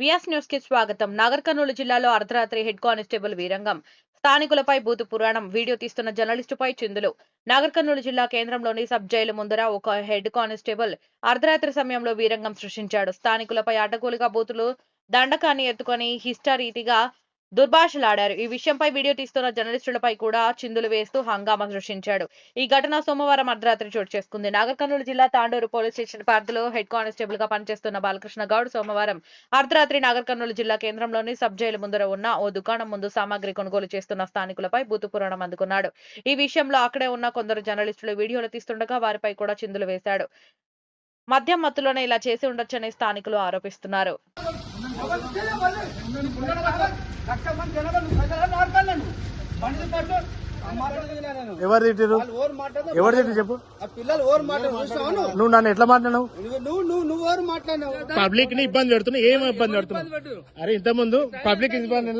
VS న్యూస్కి స్వాగతం. నాగర్ కర్నూలు జిల్లాలో అర్ధరాత్రి హెడ్ కానిస్టేబుల్ వీరంగం స్థానికులపై బూతు పురాణం వీడియో తీస్తున్న జర్నలిస్టుపై చిందులు. నాగర్ కర్నూలు జిల్లా కేంద్రంలోని సబ్ జైలు ముందర ఒక హెడ్ కానిస్టేబుల్ అర్ధరాత్రి సమయంలో వీరంగం సృష్టించాడు. స్థానికులపై అడ్డగోలుగా బూతులు దండకాన్ని ఎత్తుకొని హిస్టారీతిగా దుర్భాషలాడారు. ఈ విషయంపై వీడియో తీస్తున్న జర్నలిస్టులపై కూడా చిందులు వేస్తూ హంగామా సృష్టించాడు. ఈ ఘటన సోమవారం అర్ధరాత్రి చోటు చేసుకుంది. నాగర్ కర్నూలు జిల్లా తాండూరు పోలీస్ స్టేషన్ పరిధిలో హెడ్ కానిస్టేబుల్గా పనిచేస్తున్న బాలకృష్ణ గౌడ్ సోమవారం అర్ధరాత్రి నాగర్ కర్నూలు జిల్లా కేంద్రంలోని సబ్ జైలు ముందర ఉన్న ఓ దుకాణం ముందు సామాగ్రి కొనుగోలు చేస్తున్న స్థానికులపై బూతు పురాణం అందుకున్నాడు. ఈ విషయంలో అక్కడే ఉన్న కొందరు జర్నలిస్టులు వీడియోలు తీస్తుండగా వారిపై కూడా చిందులు వేశాడు. మద్యం మత్తులోనే ఇలా చేసి ఉండొచ్చని స్థానికులు ఆరోపిస్తున్నారు. లక్ష మంది ప్రజలను ఆడతాను బండి పట్టు. ఎవరు తిట్టిరు ఎవరు తిట్టి చెప్పు? ఆ పిల్లలు ఓరు మాట్లాడు చూసావు నువ్వు? నన్ను ఎట్లా మాట్లాడినావు? నువ్వు నువ్వు నువ్వు నువ్వు ఓరు మాట్లాడినావు. పబ్లిక్ని ఇబ్బంది పెడుతున్నావు. ఏం ఇబ్బంది పెడుతున్నావు? అరే ఇంత ముందు పబ్లిక్ ఇబ్బంది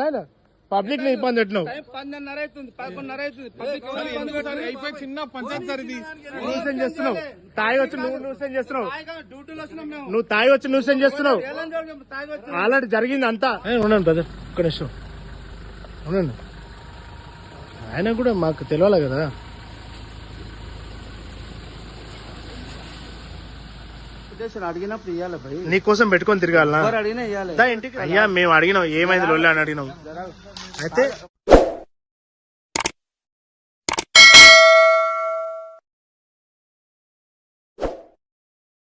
పబ్లిక్ని ఇబ్బంది పెట్టినావు పన్నెన్నర అవుతుంది పదకొండున్నర అవుతుంది. పబ్లిక్ చిన్న పంచాయతీ సార్ ఇది. న్యూసెన్ చేస్తున్నావు. తాగి వచ్చి నువ్వు న్యూసెన్ చేస్తున్నావు. తాయిగా డ్యూటీలో వచ్చినాం మేము. నువ్వు తాగి వచ్చి న్యూసెన్ చేస్తున్నావు. ఆల్రెడీ జరిగింది అంతా. ఉండండి బ్రదర్ ఒక్క నిమిషం. ఉండండి. ఆయన కూడా మాకు తెలియాలి కదా. అడిగినప్పుడు ఇవ్వాలి భయ్. నీకోసం పెట్టుకొని తిరగాలనా? ఎవరు అడిగినా ఇవ్వాలి దా ఇంటికి అయ్యా మేము అడిగినాం ఏమైంది లొల్లి అని అడిగినాం. అయితే